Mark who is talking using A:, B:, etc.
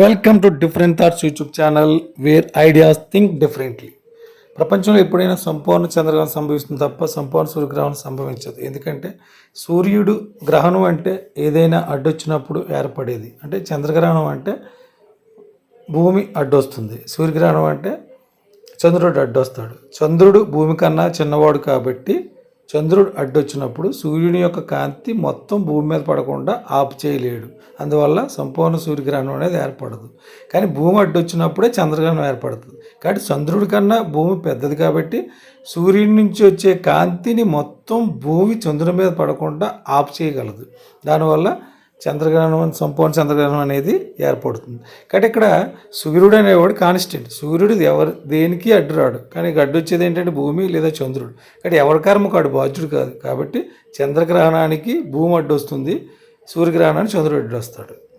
A: Welcome to different thoughts YouTube channel where ideas think differently ప్రపంచంలో ఎప్పుడైనా సంపూర్ణ చంద్రగ్రహణం సంభవిస్తుంది తప్ప సంపూర్ణ సూర్యగ్రహణం సంభవించదు. ఎందుకంటే సూర్యుడు గ్రహణం అంటే ఏదైనా అడ్డొచ్చినప్పుడు ఏర్పడేది. అంటే చంద్రగ్రహణం అంటే భూమి అడ్డొస్తుంది. సూర్యగ్రహణం అంటే చంద్రుడు అడ్డొస్తాడు. చంద్రుడు భూమి కన్నా చిన్నవాడు కాబట్టి చంద్రుడు అడ్డొచ్చినప్పుడు సూర్యుని యొక్క కాంతి మొత్తం భూమి మీద పడకుండా ఆపు చేయలేడు అందువల్ల సంపూర్ణ సూర్యగ్రహణం అనేది ఏర్పడదు. కానీ భూమి అడ్డొచ్చినప్పుడే చంద్రగ్రహణం ఏర్పడుతుంది. కాబట్టి చంద్రుడి కన్నా భూమి పెద్దది కాబట్టి సూర్యుడి నుంచి వచ్చే కాంతిని మొత్తం భూమి చంద్రుని మీద పడకుండా ఆపు చేయగలదు దానివల్ల చంద్రగ్రహణం సంపూర్ణ చంద్రగ్రహణం అనేది ఏర్పడుతుంది. కాబట్టి ఇక్కడ సూర్యుడు అనేవాడు కాన్స్టెంట్ సూర్యుడు ఎవరు దేనికి అడ్డు రాడు. కానీ అడ్డు వచ్చేది ఏంటంటే భూమి లేదా చంద్రుడు. కాబట్టి ఎవరి కర్మకు అడు బాధ్యుడు కాదు. కాబట్టి చంద్రగ్రహణానికి భూమి అడ్డు వస్తుంది. సూర్యగ్రహణానికి చంద్రుడు అడ్డు వస్తాడు.